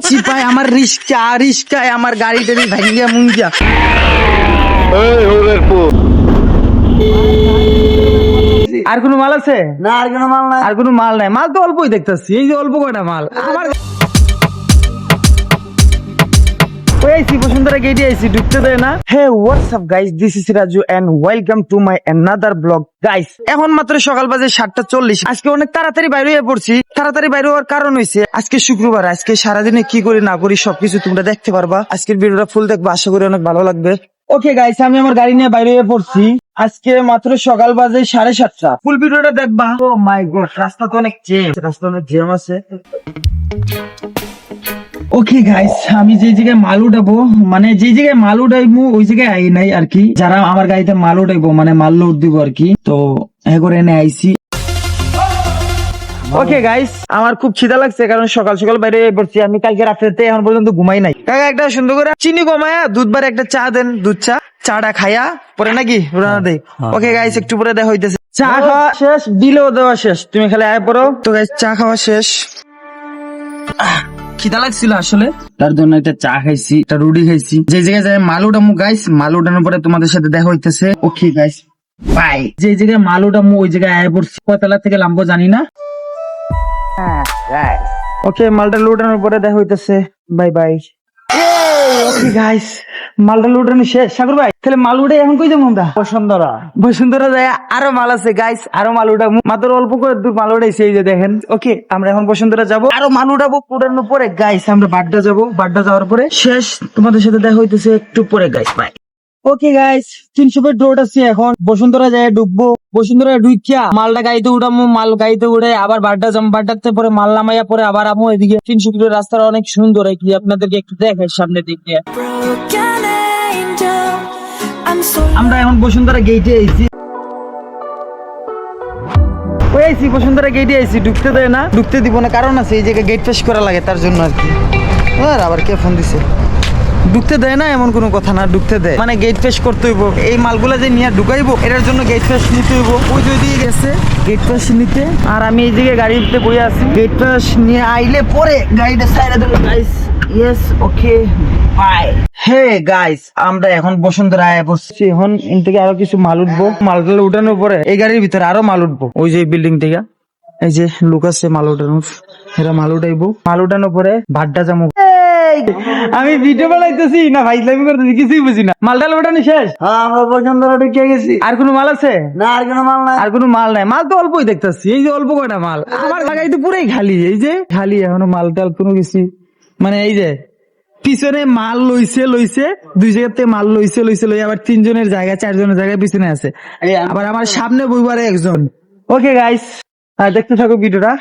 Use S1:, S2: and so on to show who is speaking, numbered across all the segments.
S1: চিপায় আমার রিস্কা রিস্কায় আমার গাড়ি টাড়ি ভাঙিয়া মুঙ্গিয়া। আর কোনো মাল আছে?
S2: না আর কোনো মাল নাই।
S1: আর কোনো মাল নাই। মাল তো অল্পই দেখতেছি। এই যে অল্প কয়টা মাল? আমার আইসি বসুন্ধরা গেটে আইসি ঢুকতে দেয় না। Hey WhatsApp guys this is Raju and welcome to my another blog guys এখন মাত্র সকাল বাজে সাতটা চল্লিশ। আজকে অনেক তাড়াতাড়ি বাইরে হয়ে পড়ছি। তাড়াতাড়ি বাইরে হওয়ার কারণ হয়েছে আজকে শুক্রবার, আজকে সারাদিনে কি করি না করি সবকিছু তোমরা দেখতে পারবা। আজকের ভিডিওটা ফুল দেখবা, আশা করি অনেক ভালো লাগবে। ওকে গাইস আমি আমার গাড়ি নিয়ে বাইরে হয়ে পড়ছি। আজকে মাত্র সকাল বাজে সাড়ে সাতটা। ফুল ভিডিওটা দেখবা। ও মাই গড রাস্তা তো অনেক জ্যাম রাস্তা অনেক জ্যাম আছে। ওকে গাইস আমি যে জায়গায় মাল উঠাবো মানে যে জায়গায় মাল উঠাইবো ওই জায়গায় আই নাই আর কি। যারা আমার গাড়িতে মাল উঠাইবো মানে মাল লোড দিব আর কি। তো এ করে এনে আইসি ওকে গাইস আমার খুব খিদা লাগছে কারণ সকাল সকাল বাইরে পড়ছি। আমি কালকে রাত্রেতে এখন পর্যন্ত ঘুমাই নাই। কাকা একটা সুন্দর করে চিনি কমায়া দুধ বার একটা চা দেন দুধ চা। চাটা খাইয়া পরে নাকি? রোনা দেই ওকে গাইস একটু পরে দেখা হইতেছে। চা খাওয়া শেষ বিলও দেওয়া শেষ। তুমি খালি আয় পড়ো। তো গাইস চা খাওয়া শেষ। খিদা লাগছিল আসলে। তার জন্য একটা চা খাইছি একটা রুটি খাইছি। যে জায়গায় যায় মাল উঠামু গাইস মাল উঠানোর পরে তোমাদের সাথে দেখা হইতেছে। ওকে গাইস বাই যে জায়গায় মাল উঠামু ওই জায়গায় আয় পড়ছি কয়তলা থেকে নামবো জানি না। ওকে মালটা লুটানোর পরে দেখা হইতেছে। বাই বাই ওকে গাইস মালটা লুটানো শেষ। সাগর ভাই তাহলে মাল উঠে এখন কই যাব আমরা?
S2: বসুন্ধরা।
S1: বসুন্ধরা যায় আরও মাল আছে গাইস আরও মাল উঠাবো। মাত্র অল্প করে দূর মাল উঠাইছে এই যে দেখেন। ওকে আমরা এখন বসুন্ধরা যাব। আরও মাল উঠাবো পুরানো পরে গাইস আমরা বাড্ডা যাব। বাড্ডা যাওয়ার পরে শেষ তোমাদের সাথে দেখা হইতেছে একটু পরে গাইস বাই ওকে গাইস তিনশো ফিট রোড আছে এখন। বসুন্ধরা যায় ডুববো। বসুন্ধরা ঢুকিয়া মালটা গাড়িতে উঠামো মাল গাড়িতে উঠে আবার বাড্ডা যাম বাড্ডাতে পরে মাল নামাইয়া পরে আবার আমো এদিকে। তিনশো ফিটের রাস্তাটা অনেক সুন্দর কি আপনাদেরকে একটু দেখাই সামনে দিক। আমরা এখন বসুন্ধরা গেটে আইছি। ওই আইছি বসুন্ধরা গেটে আইছি ঢুকতে দেয় না। ঢুকতে দিব না কারণ আছে এই জায়গায় গেট ফেস করা লাগে তার জন্য আর কি। আর আবার কে ফোন দিছে? ঢুকতে দেয় না এমন কোনো কথা না, ঢুকতে দেয়। মানে গেট ফেস করতে হইব। এই মালগুলা যে নিয়ে ঢুকাইবো, এটার জন্য গেট ফেস নিতে হইব। ওই যে দিয়ে গেছে গেট ফেস নিতে। আর আমি এই জায়গায় গাড়িতে বসে আছি। গেট ফেস নিয়ে আইলে পরে গাড়িটা সাইডে দেবো guys yes okay bye hey guys আমরা এখন বসুন্ধরা আয় বসছি। এখন এন থেকে আরও কিছু মাল উঠবো। মালগুলো উঠানোর পরে এই গাড়ির ভিতরে আরও মাল উঠবো। ওই যে বিল্ডিং থেকে। এই যে লোক আছে মাল উঠানোর। এরা মাল উঠাইবো। মাল উঠানোর পরে ভাড্ডা যাব আমি ভিডিও বানাইতেছি না ভাইলামি করতেছি কিছুই বুঝি না। মালটা উঠানো শেষ?
S2: হ্যাঁ আমরা বসুন্ধরা ঢুকে গেছি।
S1: আর কোনো মাল আছে?
S2: না আর কোনো মাল নাই।
S1: আর কোনো মাল নাই। মাল তো অল্পই দেখতেছি এই যে অল্প কয়টা মাল। আমার লাগাই তো পুরাই খালি এই যে খালি এখনও মাল টাল কোনো কিছু। মানে এই যে পিছনে মাল লইছে লইছে দুই জায়গাতে মাল লইছে লইছে লই আবার তিনজনের জায়গা চারজনের জায়গায় পিছনে আছে। আবার আমার সামনে বইবারে একজন। ওকে গাইস দেখতে থাকো ভিডিওটা।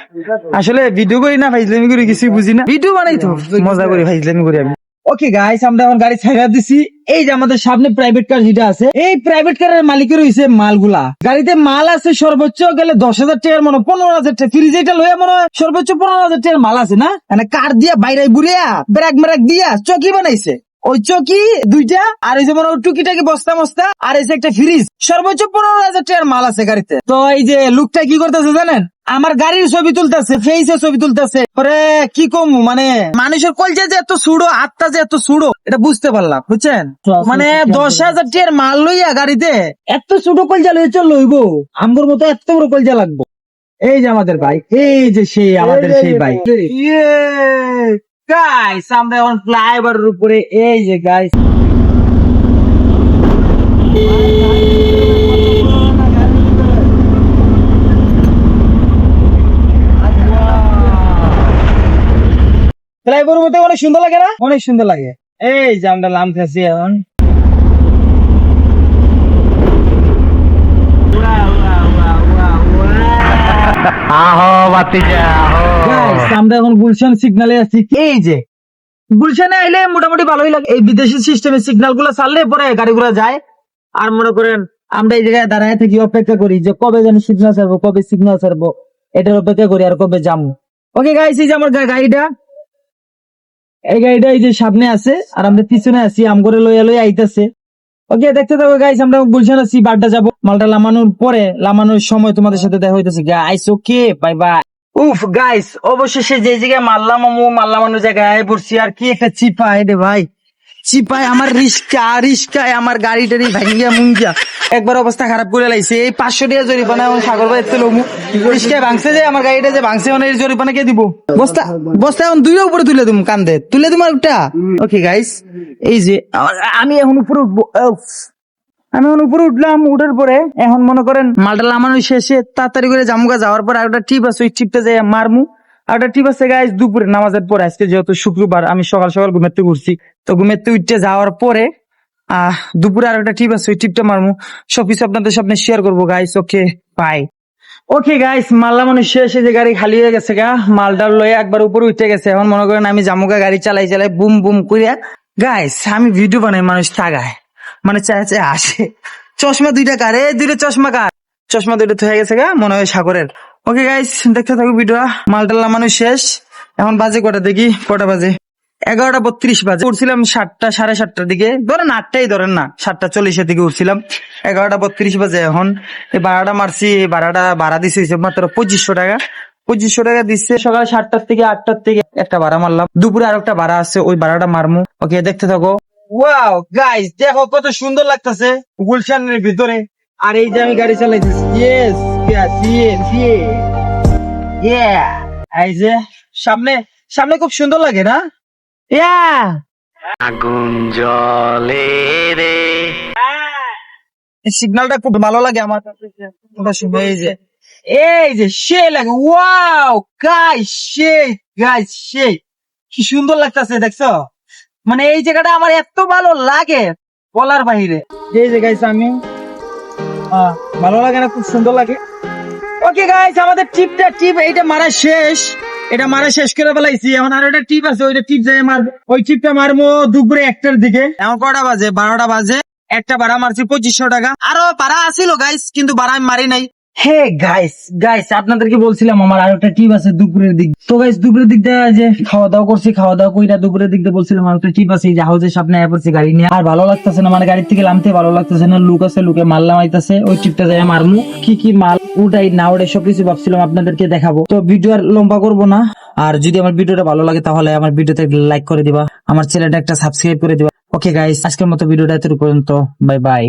S1: আসলে ভিডিও করি না ফাইজলামি করি কিছুই বুঝি না। ভিডিও বানাই তো। মজা করি ফাইজলামি করি আমি। ওকে গাইস আমরা এখন গাড়ি ছাড়া দিছি। এই যে আমাদের সামনে প্রাইভেট কার যেটা আছে এই প্রাইভেট কারের মালিকের হইছে মালগুলা। গাড়িতে মাল আছে সর্বোচ্চ গেলে দশ হাজার টাকার মনে হয়, পনেরো হাজার টাকা। ফ্রিজ এটা লইয়া মনে হয় সর্বোচ্চ পনেরো হাজার টাকার মাল আছে না? মানে কার দিয়া বাইরে বুড়িয়া ব্রেক ব্রেক দিয়া চকি বানাইছে। ওই চকি দুইটা? আর এই টুকিটাকি বস্তা মস্তা আর এই যে একটা ফ্রিজ সর্বোচ্চ পনেরো হাজার টাকার মাল আছে গাড়িতে। তো এই যে লোকটা কি করতেছে জানেন? আমার গাড়ির ছবি তুলতেছে ছবি তুলতেছে। পরে কি কম মানে মানুষের কলজা যে এত সুড়ো হাতটা যে এত সুড়ো এটা বুঝতে পারলাম বুঝছেন? মানে দশ হাজার টাকার মাল লইয়া গাড়িতে এত ছোট কলজা লইয়া চল লইব আমগর মতো এত বড় কলজা লাগবো। এই যে আমাদের ভাই এই যে সেই আমাদের সেই ভাই। গাইস আমরা এখন ফ্লাইওভারের উপরে এই যে গাইস ফ্লাইওভারের মধ্যে অনেক সুন্দর লাগে না? অনেক সুন্দর লাগে। এই যে আমরা নামতেছি এখন। Guys, আমরা এখন গুলশান সিগনালে আছি। এই যে গুলশানে আইলে মোটামুটি ভালোই লাগে। এই বিদেশি সিস্টেমেরগুলো ছাড়লে পরে গাড়িগুলো যায়। আর মনে করেন আমরা এই জায়গায় দাঁড়ায় থাকি অপেক্ষা করি যে কবে যেন সিগন্যাল ছাড়বো কবে সিগন্যাল ছাড়বো। এটার অপেক্ষা করি আর কবে যাব ওকে গাইস এই যে আমার গাড়িটা। এই গাড়িটা এই যে সামনে আছে আর আমরা পিছনে আছি আম করে লইয়া লইয়া আইতাছে। ওকে দেখতে থাকো গাইস আমরা গুলশান আছি বাড্ডা যাব। মালটা লামানোর পরে লামানোর সময় তোমাদের সাথে দেখা হইতেছে। গাইস ওকে বাই বাই উফ গাইস অবশেষে যে জায়গায় মারলাম আমু মারলাম অন্য জায়গায় পড়ছি। আর কি একটা চিপায় রে ভাই। চিপায় আমার রিস্কা রিস্কায় আমার গাড়ি টাড়ি ভাঙ্গিয়া মুঙ্গিয়া। একবার অবস্থা খারাপ করে লাইছে। এই পাঁচশো টাকা জরিপানা আমার সাগর ভাই এতে লমু রিস্কায় ভাঙছে যে আমার গাড়িটা যে ভাঙছে মানে এই জরিপানা কে দিব? বস্তা বস্তা এখন দুইটা উপরে তুলে দিম কান্দে। তুলে দিম একটা? ওকে গাইস এই যে আমি এখন উপরে উঠবো। আমি এখন উপরে উঠলাম, উঠার পরে এখন মনে করেন মালটা লামানো শেষে তাড়াতাড়ি করে জামুকা যাওয়ার পর একটা টিপ আছে, ওই টিপটা যাই মারমু। একটা টিপ আছে গাইজ দুপুরে নামাজের পরে, আজকে যেহেতু শুক্রবার, আমি সকাল সকাল ঘুমের উঠছি। তো ঘুমের উঠতে যাওয়ার পরে, আহ, দুপুরে আর একটা টিপ আছে, ওই টিপটা মারমু। সব কিছু আপনাদের সামনে শেয়ার করব guys okay bye okay guys মাল্লা মানুষ শেষে যে গাড়ি খালি হয়ে গেছে গা মালদার লয়ে একবার উপরে উঠে গেছে। এখন মনে করেন আমি জামুকা গাড়ি চালাই চালাই, বুম বুম করিয়া গাইস আমি ভিডিও বানাই, মানুষ তাগায় মানে চায় চায় আসে। চশমা দুইটা কার? এ দুইটা চশমা কার? চশমা দুইটা হয়ে গেছে গা, মনে হয় সাগরের। ওকে গাইস দেখতে থাকো ভিডিওটা মালটাল্লা মানুষ শেষ। এখন বাজে কটা দেখি, কটা বাজে? এগারোটা বত্রিশ বাজে। উঠছিলাম সাতটা, সাড়ে সাতটার দিকে। ধরেন আটটাই ধরেন না, সাতটা চল্লিশের দিকে উঠছিলাম। এগারোটা বত্রিশ বাজে এখন। এই ভাড়াটা মারছি, এই ভাড়াটা ভাড়া দিছে মাত্র পঁচিশশো টাকা। পঁচিশশো টাকা দিচ্ছে সকাল সাতটার থেকে আটটার থেকে একটা ভাড়া মারলাম। দুপুরে আর একটা ভাড়া আছে, ওই ভাড়াটা মারমু। ওকে দেখতে থাকো। ওয়াও গাইস দেখো কত সুন্দর লাগতেছে গুলশানের ভিতরে। আর এই যে আমি গাড়ি চালাইতেছি। ইয়েস ইয়ে এই যে সামনে সামনে খুব সুন্দর লাগে না? ইয়া
S3: আগুন জলে রে।
S1: সিগন্যালটা খুব ভালো লাগে আমার কাছে। এই যে এই যে সে লাগে। ওয়াও গাইস সে গাইস সে কি সুন্দর লাগতেছে দেখছ? মানে এই জায়গাটা আমার এত ভালো লাগে বলার বাহিরে। যে গাইস আমি ভালো লাগে না খুব সুন্দর লাগে। ওকে গাইস আমাদের টিপটা টিপ এইটা মারা শেষ। এটা মারা শেষ করে ফেলাইছি। এখন আর একটা টিপ আছে ওইটা টিপ যাই মারবো ওই টিপটা মারবো দুপুরে একটার দিকে। এখন কটা বাজে? বারোটা বাজে। একটা ভাড়া মারছি পঁচিশশো টাকা। আরও ভাড়া আসিল গাইস কিন্তু ভাড়া আমি মারি নাই। হে গাইস গাইস আপনাদেরকে বলছিলাম আমার আর একটা টিপ আছে দুপুরের দিক। তো গাইস দুপুরের দিক দিয়ে যে খাওয়া দাওয়া করছি খাওয়া দাওয়া কইরা দুপুরের দিক দিয়ে বলছিলাম আর একটা টিপ আছে যে হাউসের সামনে আয়া পড়ছি গাড়ি নিয়ে। আর ভালো লাগতেছে না মানে গাড়ি থেকে নামতে ভালো লাগতেছে না, লুক আছে, লুকে মারলাম আইতাছে ওই টিপটা যাই মারমু। কি কি মাল উঠাই না উঠে সবকিছু ভাবছিলাম আপনাদেরকে দেখাবো। তো ভিডিও আর লম্বা করব না, আর যদি আমার ভিডিওটা ভালো লাগে তাহলে আমার ভিডিওতে লাইক করে দিবা, আমার চ্যানেলটা একটা সাবস্ক্রাইব করে দিবা। ওকে গাইস আজকের মতো ভিডিওটা এত পর্যন্ত বাই বাই